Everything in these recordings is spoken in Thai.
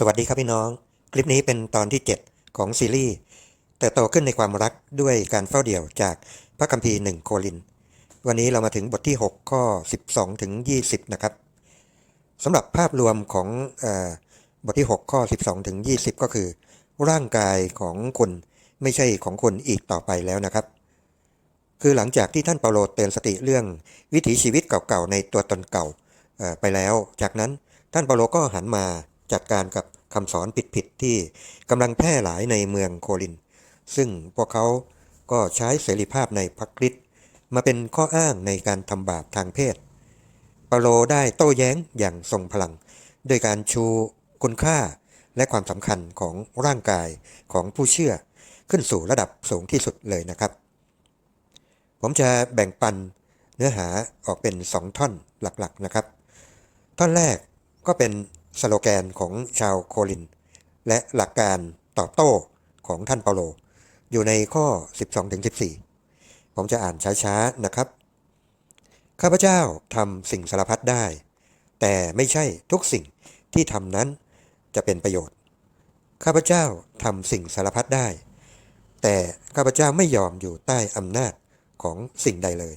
สวัสดีครับพี่น้อง คลิปนี้เป็นตอนที่ 7 ของซีรีส์เติบโตขึ้นในความรักด้วยการเฝ้าเดี่ยวจากพระคัมภีร์หนึ่งโคริน วันนี้เรามาถึงบทที่ 6 ข้อ 12 ถึง 20 นะครับสำหรับภาพรวมของออบทที่ 6 ข้อ 12 ถึง 20 ก็คือ ร่างกายของคุณไม่ใช่ของคุณอีกต่อไปแล้วนะครับ คือหลังจากที่ท่านเปาโลเตือนสติเรื่องวิถีชีวิตเก่าๆในตัวตนเก่าไปแล้ว จากนั้นท่านเปาโลก็หันมา จัดการกับคำสอนผิดๆที่กำลังแพร่หลายในเมืองโคริน ซึ่งพวกเขาก็ใช้เสรีภาพในพระคริสต์มาเป็นข้ออ้างในการทำบาปทางเพศปาโลได้โต้แย้งอย่างทรงพลังด้วยการชูคุณค่าและความสำคัญของร่างกายของผู้เชื่อขึ้นสู่ระดับสูงที่สุดเลยนะครับ ผมจะแบ่งปันเนื้อหาออกเป็น 2 ท่อนหลักๆนะครับ ท่อนแรกก็เป็น สโลแกนของชาวโคลิน และหลักการตอบโต้ของท่านเปาโล อยู่ในข้อ 12-14 ผมจะอ่านช้าๆนะครับ ข้าพเจ้าทำสิ่งสารพัดได้ แต่ไม่ใช่ทุกสิ่งที่ทำนั้นจะเป็นประโยชน์ ข้าพเจ้าทำสิ่งสารพัดได้ แต่ข้าพเจ้าไม่ยอมอยู่ใต้อำนาจของสิ่งใดเลย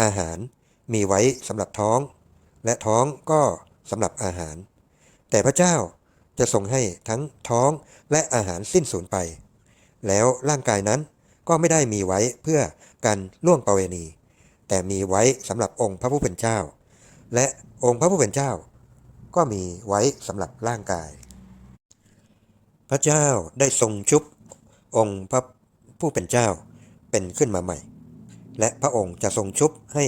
อาหารมีไว้สำหรับท้อง และท้องก็สำหรับอาหาร แต่พระเจ้าจะทรงให้ทั้งท้องและอาหารสิ้นสูญไป แล้วร่างกายนั้นก็ไม่ได้มีไว้เพื่อการล่วงประเวณี แต่มีไว้สำหรับองค์พระผู้เป็นเจ้า และองค์พระผู้เป็นเจ้า ก็มีไว้สำหรับร่างกาย พระเจ้าได้ทรงชุบองค์พระผู้เป็นเจ้าเป็นขึ้นมาใหม่ และพระองค์จะทรงชุบให้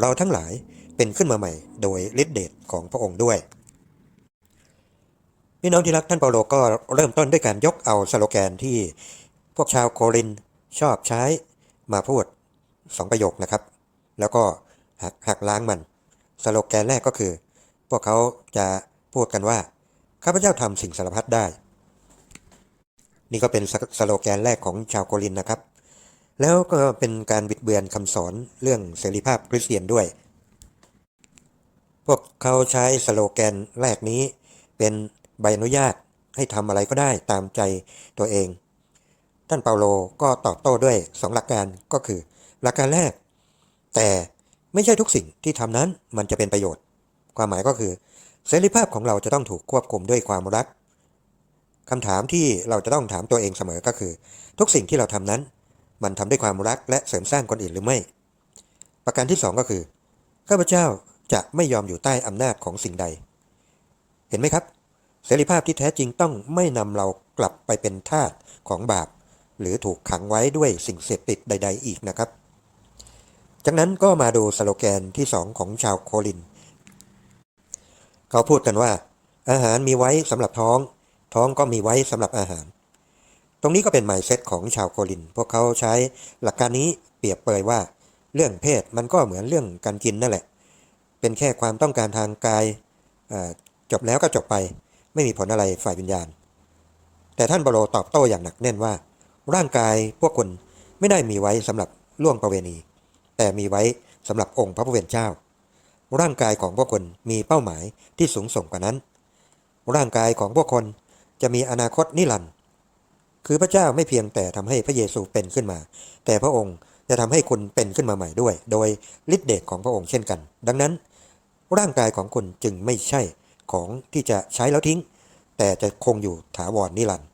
เราทั้งหลายเป็นขึ้นมาใหม่ โดยฤทธิเดชของพระองค์ด้วย พี่น้องที่รักท่านเปาโลก็เริ่มต้นด้วยการยกเอาสโลแกนที่พวกชาวโครินชอบใช้มาพูดสองประโยคนะครับ แล้วก็หักหักล้างมัน สโลแกนแรกก็คือ พวกเขาจะพูดกันว่าข้าพเจ้าทำสิ่งสารพัดได้ นี่ก็เป็นสสโลแกนแรกของชาวโครินนะครับ แล้วก็เป็นการบิดเบือนคำสอนเรื่องเสรีภาพคริสเตียนด้วย พวกเขาใช้สโลแกนแรกนี้เป็น ใบอนุญาตให้ทำอะไรก็ได้ตามใจตัวเอง ท่านเปาโลก็ตอบโต้ด้วยสองหลักการก็คือ หลักการแรก แต่ไม่ใช่ทุกสิ่งที่ทำนั้นมันจะเป็นประโยชน์ ความหมายก็คือเสรีภาพของเราจะต้องถูกควบคุมด้วยความรักคำถามที่เราจะต้องถามตัวเองเสมอก็คือ ทุกสิ่งที่เราทำนั้น มันทำด้วยความรักและเสริมสร้างคนอื่นหรือไม่ ประการที่สองก็คือข้าพเจ้าจะไม่ยอมอยู่ใต้อำนาจของสิ่งใด เห็นไหมครับ เสรีภาพที่แท้จริงต้องไม่นำเรากลับไปเป็นทาสของบาป หรือถูกขังไว้ด้วยสิ่งเสพติดใด ๆ อีกนะครับ จากนั้นก็มาดูสโลแกนที่สองของชาวโคลิน เขาพูดกันว่า อาหารมีไว้สำหรับท้อง ท้องก็มีไว้สำหรับอาหาร ตรงนี้ก็เป็นหมายเซตของชาวโคลิน พวกเขาใช้หลักการนี้เปรียบเปรยว่า เรื่องเพศมันก็เหมือนเรื่องการกินนั่นแหละ เป็นแค่ความต้องการทางกายจบแล้วก็จบไป ไม่มีผลอะไรฝ่ายวิญญาณ แต่ท่านเปาโลตอบโต้อย่างหนักแน่นว่า ร่างกายพวกคุณไม่ได้มีไว้สำหรับล่วงประเวณี แต่มีไว้สำหรับองค์พระผู้เป็นเจ้า ร่างกายของพวกคนมีเป้าหมายที่สูงส่งกว่านั้น ร่างกายของพวกคนจะมีอนาคตนิรันดร์คือพระเจ้าไม่เพียงแต่ทำให้พระเยซูเป็นขึ้นมา แต่พระองค์จะทำให้คุณเป็นขึ้นมาใหม่ด้วย โดยฤทธิเดชของพระองค์เช่นกัน ดังนั้น ร่างกายของคุณจึงไม่ใช่ ของที่จะใช้แล้วทิ้ง แต่จะคงอยู่ถาวรนิรันดร์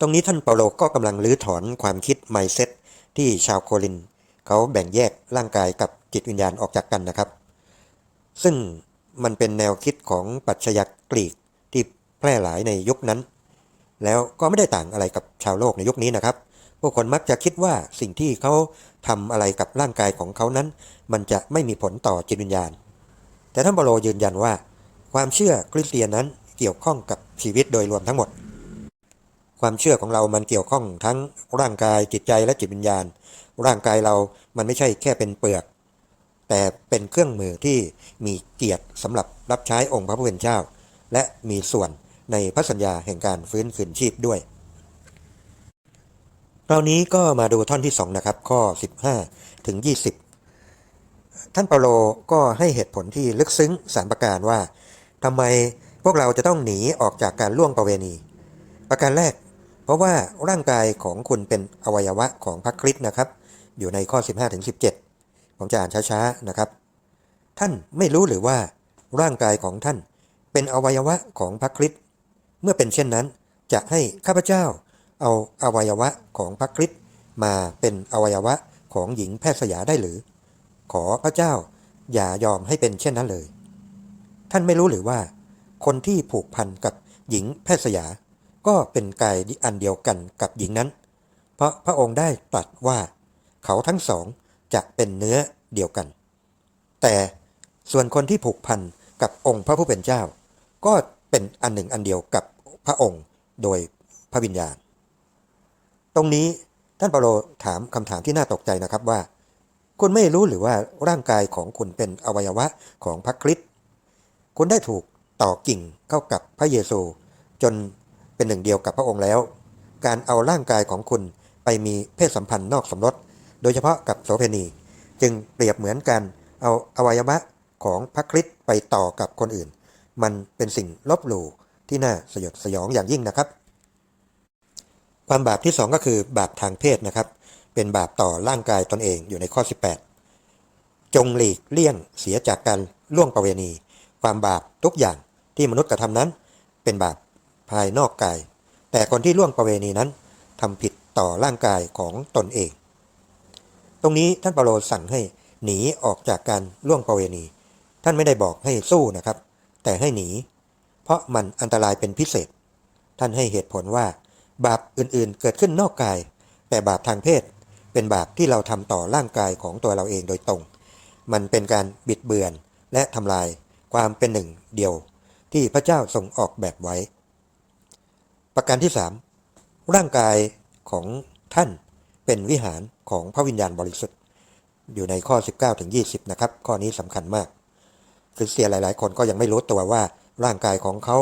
ตรงนี้ท่านเปาโลก็กำลังรื้อถอนความคิดไมเซ็ตที่ชาวโคริน เขาแบ่งแยกร่างกายกับจิตวิญญาณออกจากกันนะครับ ซึ่งมันเป็นแนวคิดของปรัชญากรีกที่แพร่หลายในยุคนั้น แล้วก็ไม่ได้ต่างอะไรกับชาวโลกในยุคนี้นะครับพวกคนมักจะคิดว่าสิ่งที่เขาทำอะไรกับร่างกายของเขานั้น มันจะไม่มีผลต่อจิตวิญญาณ แต่ท่านเปโลยืนยันว่า ความเชื่อคริสเตียนนั้นเกี่ยวข้องกับชีวิตโดยรวมทั้งหมด ความเชื่อของเรามันเกี่ยวข้องทั้งร่างกายจิตใจและจิตวิญญาณ ร่างกายเรามันไม่ใช่แค่เป็นเปลือก แต่เป็นเครื่องมือที่มีเกียรติสำหรับรับใช้องค์พระผู้เป็นเจ้า และมีส่วนในพระสัญญาแห่งการฟื้นคืนชีพด้วยคราวนี้ก็มาดูท่อนที่ 2 นะครับ ข้อ 15 ถึง 20 ท่านเปาโลก็ให้เหตุผลที่ลึกซึ้งสามประการว่าทำไมพวกเราจะต้องหนีออกจากการล่วงประเวณี ประการแรก เพราะว่าร่างกายของคุณเป็นอวัยวะของพระคริสต์นะครับ อยู่ในข้อ 15ถึง17 ผมจะอ่านช้าๆนะครับ ท่านไม่รู้หรือว่าร่างกายของท่านเป็นอวัยวะของพระคริสต์เมื่อเป็นเช่นนั้น จะให้ข้าพเจ้าเอาอวัยวะของพระคริสต์มาเป็นอวัยวะของหญิงแพทย์สยาได้หรือ ขอพระเจ้าอย่ายอมให้เป็นเช่นนั้นเลย ท่านไม่รู้หรือว่า คนที่ผูกพันกับหญิงแพทย์สยา ก็เป็นกายอันเดียวกันกับหญิงนั้น เพราะพระองค์ได้ตรัสว่า เขาทั้งสองจะเป็นเนื้อเดียวกัน แต่ส่วนคนที่ผูกพันกับองค์พระผู้เป็นเจ้า ก็เป็นอันหนึ่งอันเดียวกับพระองค์โดยพระวิญญาณ ตรงนี้ท่านเปาโลถามคำถามที่น่าตกใจนะครับว่า คุณไม่รู้หรือว่าร่างกายของคุณเป็นอวัยวะของพระคริสต์คุณได้ถูกต่อกิ่งเข้ากับพระเยซู จนเป็นหนึ่งเดียวกับพระองค์แล้ว การเอาร่างกายของคุณไปมีเพศสัมพันธ์นอกสมรส โดยเฉพาะกับโสเภณี จึงเปรียบเหมือนกันเอาอวัยวะของพระคริสต์ไปต่อกับคนอื่น มันเป็นสิ่งลบหลู่ที่น่าสยดสยองอย่างยิ่งนะครับ ความบาปที่สองก็คือบาปทางเพศนะครับ เป็นบาปต่อร่างกายตนเองอยู่ในข้อ 18 จงหลีกเลี่ยงเสียจากการล่วงประเวณี ความบาปทุกอย่างที่มนุษย์กระทำนั้น เป็นบาปภายนอกกาย แต่คนที่ล่วงประเวณีนั้นทำผิดต่อร่างกายของตนเอง ตรงนี้ท่านเปาโลสั่งให้หนีออกจากการล่วงประเวณี ท่านไม่ได้บอกให้สู้นะครับ แต่ให้หนี เพราะมันอันตรายเป็นพิเศษ ท่านให้เหตุผลว่า บาปอื่นๆเกิดขึ้นนอกกาย แต่บาปทางเพศ เป็นบาปที่เราทำต่อร่างกายของตัวเราเองโดยตรง มันเป็นการบิดเบือนและทำลายความเป็นหนึ่งเดียว ที่พระเจ้าทรงออกแบบไว้ ประการที่ 3 ร่างกายของท่านเป็นวิหารของพระวิญญาณบริสุทธิ์ อยู่ในข้อ 19ถึง20 นะครับ ข้อนี้สำคัญมากคริสเตียนหลาย ๆ คนก็ยังไม่รู้ตัวว่าร่างกายของเขา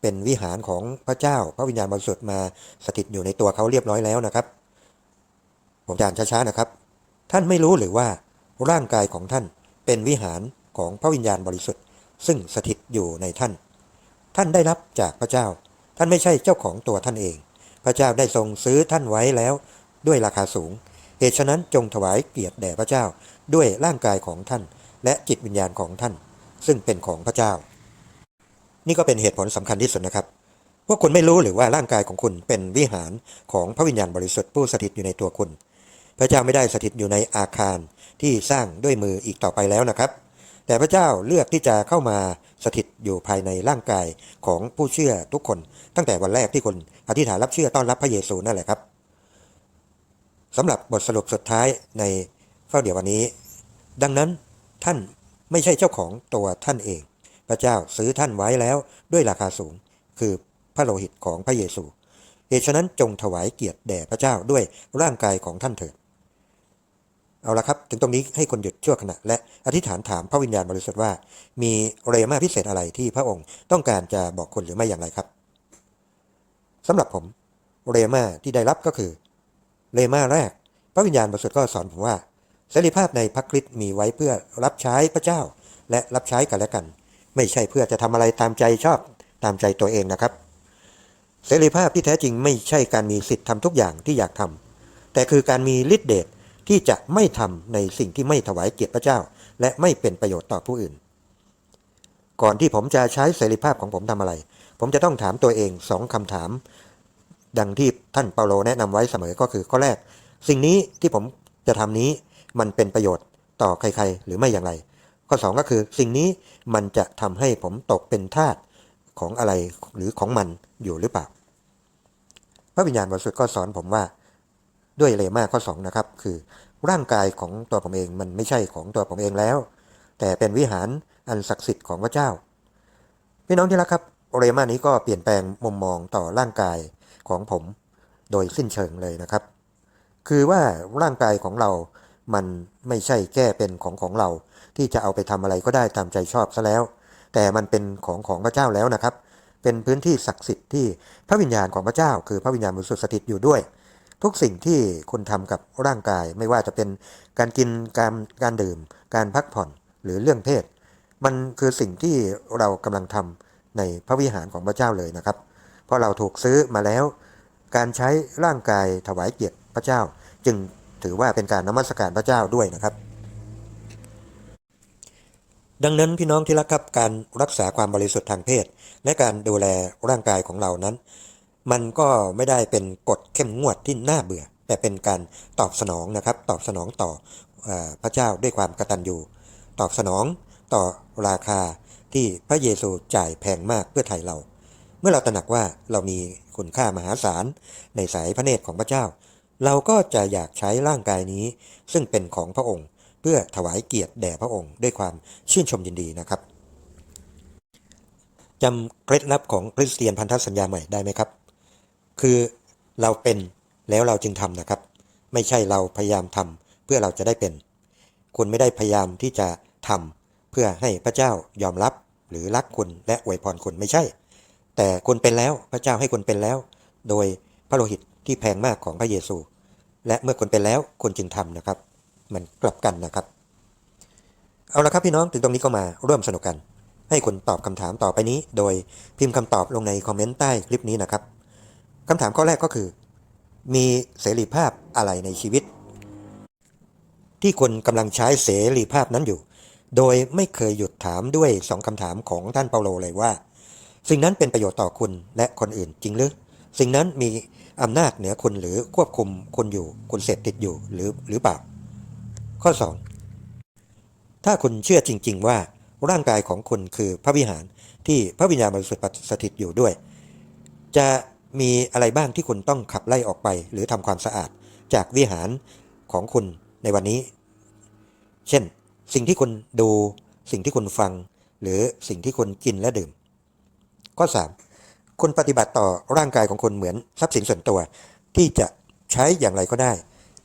เป็นวิหารของพระเจ้า พระวิญญาณบริสุทธิ์มาสถิตอยู่ในตัวเขาเรียบร้อยแล้วนะครับ ผมจะอ่านช้าๆนะครับ ท่านไม่รู้หรือว่าร่างกายของท่านเป็นวิหารของพระวิญญาณบริสุทธิ์ ซึ่งสถิตอยู่ในท่าน ท่านได้รับจากพระเจ้า ท่านไม่ใช่เจ้าของตัวท่านเอง พระเจ้าได้ทรงซื้อท่านไว้แล้ว ด้วยราคาสูง เหตุฉะนั้นจงถวายเกียรติแด่พระเจ้าด้วยร่างกายของท่าน และจิตวิญญาณของท่าน ซึ่งเป็นของพระเจ้า นี่ก็เป็นเหตุผลสำคัญที่สุดนะครับพวกคุณไม่รู้หรือว่าร่างกายของคุณเป็นวิหารของพระวิญญาณบริสุทธิ์ผู้สถิตอยู่ในตัวคุณ พระเจ้าไม่ได้สถิตอยู่ในอาคารที่สร้างด้วยมืออีกต่อไปแล้วนะครับ แต่พระเจ้าเลือกที่จะเข้ามาสถิตอยู่ภายในร่างกายของผู้เชื่อทุกคน ตั้งแต่วันแรกที่คนอธิษฐานรับเชื่อต้อนรับพระเยซูนั่นแหละครับสำหรับบทสรุปสุดท้ายในเฝ้าเดี๋ยววันนี้ ดังนั้นท่านไม่ใช่เจ้าของตัวท่านเอง พระเจ้าซื้อท่านไว้แล้วด้วยราคาสูง คือพระโลหิตของพระเยซูเหตุฉะนั้นจงถวายเกียรติแด่พระเจ้าด้วยร่างกายของท่านเถิด เอาละครับ ถึงตรงนี้ให้คนหยุดชั่วขณะ และอธิษฐานถามพระวิญญาณบริสุทธิ์ว่า มีเรมาพิเศษอะไรที่พระองค์ต้องการจะบอกคนหรือไม่อย่างไรครับสำหรับผมเรมาที่ได้รับก็คือเรมาแรก พระวิญญาณบริสุทธิ์ก็สอนผมว่าเสรีภาพในพระคริสต์มีไว้เพื่อรับใช้พระเจ้า และรับใช้กันและกัน ไม่ใช่เพื่อจะทำอะไรตามใจชอบตามใจตัวเองนะครับ เสรีภาพที่แท้จริงไม่ใช่การมีสิทธิ์ทำทุกอย่างที่อยากทำแต่คือการมีฤทธิเดช ที่จะไม่ทำในสิ่งที่ไม่ถวายเกียรติพระเจ้า และไม่เป็นประโยชน์ต่อผู้อื่น ก่อนที่ผมจะใช้เสรีภาพของผมทำอะไร ผมจะต้องถามตัวเองสองคำถาม ดังที่ท่านเปาโลแนะนำไว้เสมอก็คือข้อแรก สิ่งนี้ที่ผมจะทำนี้มันเป็นประโยชน์ต่อใครๆ หรือไม่อย่างไร ข้อ 2 ก็คือสิ่งนี้มันจะทำให้ผมตกเป็นทาสของอะไรหรือของมันอยู่หรือเปล่าพระวิญญาณบริสุทธิ์ก็สอนผมว่า ด้วยเลมาข้อ2นะครับคือร่างกายของตัวผมเองมันไม่ใช่ของตัวผมเองแล้ว แต่เป็นวิหารอันศักดิ์สิทธิ์ของพระเจ้า พี่น้องที่รักครับเรมานี้ก็เปลี่ยนแปลงมุมมองต่อร่างกายของผมโดยสิ้นเชิงเลยนะครับ คือว่าร่างกายของเรามันไม่ใช่แค่เป็นของของเรา ที่จะเอาไปทำอะไรก็ได้ตามใจชอบซะแล้ว แต่มันเป็นของของพระเจ้าแล้วนะครับ เป็นพื้นที่ศักดิ์สิทธิ์ที่พระวิญญาณของพระเจ้า คือพระวิญญาณบริสุทธิ์สถิตอยู่ด้วย ทุกสิ่งที่คุณทำกับร่างกาย ไม่ว่าจะเป็นการกินการการดื่ม การพักผ่อนหรือเรื่องเพศ มันคือสิ่งที่เรากำลังทในพระวิหารของพระเจ้าเลยนะครับ เพราะเราถูกซื้อมาแล้ว การใช้ร่างกายถวายเกียรติพระเจ้า จึงถือว่าเป็นการนมัสการพระเจ้าด้วยนะครับ ดังนั้นพี่น้องที่รักครับการรักษาความบริสุทธิ์ทางเพศ และการดูแลร่างกายของเรานั้น มันก็ไม่ได้เป็นกฎเข้มงวดที่น่าเบื่อ แต่เป็นการตอบสนองนะครับ ตอบสนองต่ออพระเจ้าด้วยความกตัญญูตอบสนองต่อราคาที่พระเยซูจ่ายแพงมากเพื่อไถ่เรา เมื่อเราตระหนักว่าเรามีคุณค่ามหาศาลในสายพระเนตรของพระเจ้า เราก็จะอยากใช้ร่างกายนี้ ซึ่งเป็นของพระองค์ เพื่อถวายเกียรติแด่พระองค์ด้วยความชื่นชมยินดีนะครับจำเคล็ดลับของคริสเตียนพันธสัญญาใหม่ได้ไหมครับ คือเราเป็นแล้วเราจึงทำนะครับ ไม่ใช่เราพยายามทำเพื่อเราจะได้เป็น คุณไม่ได้พยายามที่จะทำเพื่อให้พระเจ้ายอมรับหรือรักคุณและอวยพรคุณไม่ใช่ แต่คุณเป็นแล้วพระเจ้าให้คุณเป็นแล้ว โดยพระโลหิตที่แพงมากของพระเยซู และเมื่อคุณเป็นแล้วคุณจึงทำนะครับ มันกลับกันนะครับ เอาละครับพี่น้องถึงตรงนี้ก็มาร่วมสนุกกัน ให้คุณตอบคำถามต่อไปนี้ โดยพิมพ์คำตอบลงในคอมเมนต์ใต้คลิปนี้นะครับ คำถามข้อแรกก็คือ มีเสรีภาพอะไรในชีวิต ที่คุณกำลังใช้เสรีภาพนั้นอยู่ โดยไม่เคยหยุดถามด้วยสองคำถามของท่านเปาโลเลยว่า สิ่งนั้นเป็นประโยชน์ต่อคุณและคนอื่นจริงหรือ สิ่งนั้นมีอำนาจเหนือคุณหรือควบคุมคุณอยู่ คุณเสพติดอยู่หรือหรือเปล่า ข้อ 2 ถ้าคุณเชื่อจริง ๆ ว่าร่างกายของคุณคือพระวิหารที่พระวิญญาณบริสุทธิ์สถิตอยู่ด้วย จะ มีอะไรบ้างที่คุณต้องขับไล่ออกไป หรือทำความสะอาดจากวิหารของคุณในวันนี้ เช่น สิ่งที่คุณดู สิ่งที่คุณฟัง หรือสิ่งที่คุณกินและดื่ม ข้อ 3 คุณปฏิบัติต่อร่างกายของคุณเหมือนทรัพย์สินส่วนตัว ที่จะใช้อย่างไรก็ได้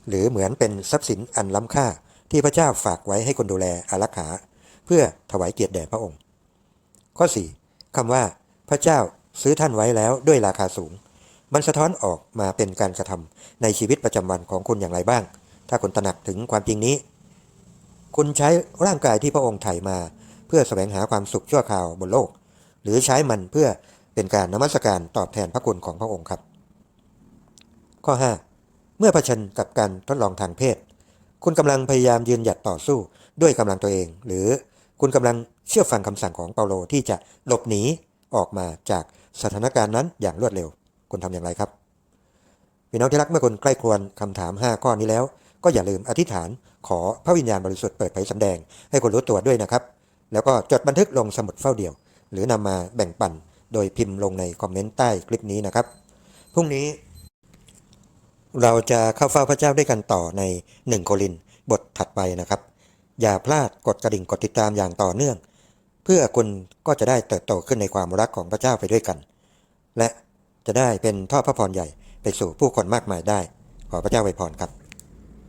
หรือเหมือนเป็นทรัพย์สินอันล้ำค่าที่พระเจ้าฝากไว้ให้คุณดูแลอารักขา เพื่อถวายเกียรติแด่พระองค์ ข้อ 4คำว่าพระเจ้า ซื้อท่านไว้แล้วด้วยราคาสูง มันสะท้อนออกมาเป็นการกระทำในชีวิตประจำวันของคุณอย่างไรบ้าง ถ้าคุณตระหนักถึงความจริงนี้ คุณใช้ร่างกายที่พระองค์ไถ่มา เพื่อแสวงหาความสุขชั่วคราวบนโลก หรือใช้มันเพื่อเป็นการนมัสการตอบแทนพระคุณของพระองค์ครับ ข้อ 5 เมื่อเผชิญกับการทดลองทางเพศ คุณกำลังพยายามยืนหยัดต่อสู้ด้วยกำลังตัวเอง หรือคุณกำลังเชื่อฟังคำสั่งของเปาโลที่จะหลบหนีออกมาจาก สถานการณ์นั้นอย่างรวดเร็วคุณทำอย่างไรครับพี่น้องที่รักเมื่อคุณใกล้ครวญคำถาม 5 ข้อนี้แล้ว ก็อย่าลืมอธิษฐานขอพระวิญญาณบริสุทธิ์เปิดเผยสำแดง ให้คุณรู้ตัวด้วยนะครับ แล้วก็จดบันทึกลงสมุดเฝ้าเดี่ยว หรือนำมาแบ่งปันโดยพิมพ์ลงในคอมเมนต์ใต้คลิปนี้นะครับพรุ่งนี้ เราจะเข้าเฝ้าพระเจ้าด้วยกันต่อใน 1 โครินบทถัดไปนะครับ อย่าพลาดกดกระดิ่งกดติดตามอย่างต่อเนื่อง พื่อคุณก็จะได้เติบโตขึ้นในความรักของพระเจ้าไปด้วยกัน และจะได้เป็นท่อพระพรใหญ่ไปสู่ผู้คนมากมายได้ ขอพระเจ้าไวพรครับ